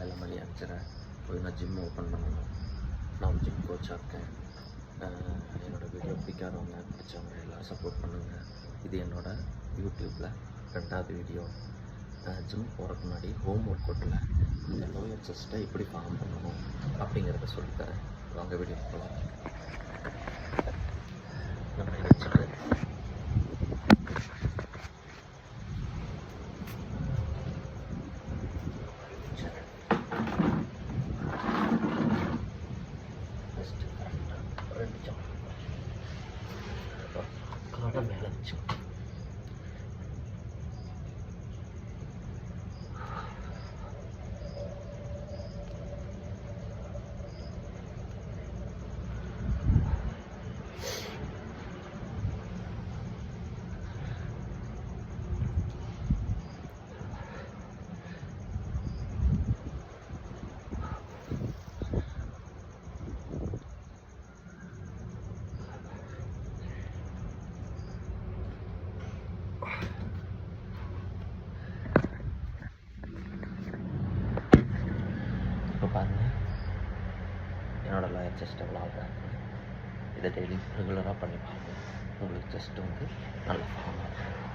காலையில் மணி அஞ்சரை போய் நான் ஜிம் ஓப்பன் பண்ணணும் நான் ஜிம் கோச்சாக இருக்கேன் என்னோடய என்னோட வீடியோ பிடிக்காதவங்க பிடிச்சவங்க எல்லாம் சப்போர்ட் பண்ணுங்கள் இது என்னோடய யூடியூப்பில் ரெண்டாவது வீடியோ ஜிம் போகிறதுக்கு முன்னாடி ஹோம் ஒர்க் அவுட்டில் இந்த லோயர் செஸ்ட்டை எப்படி ஃபார்ம் பண்ணணும் அப்படிங்கிறத சொல்லித்தரேன் வாங்க வீடியோ போகலாம் 小。பாருங்கள் என்னோடய லாயர் செஸ்ட் எவ்வளோ ஆகுறாங்க இதை டெய்லி ரெகுலராக பண்ணி பாருங்கள் உங்களுக்கு செஸ்ட் வந்து நல்லா ஃபார்ம் ஆகும்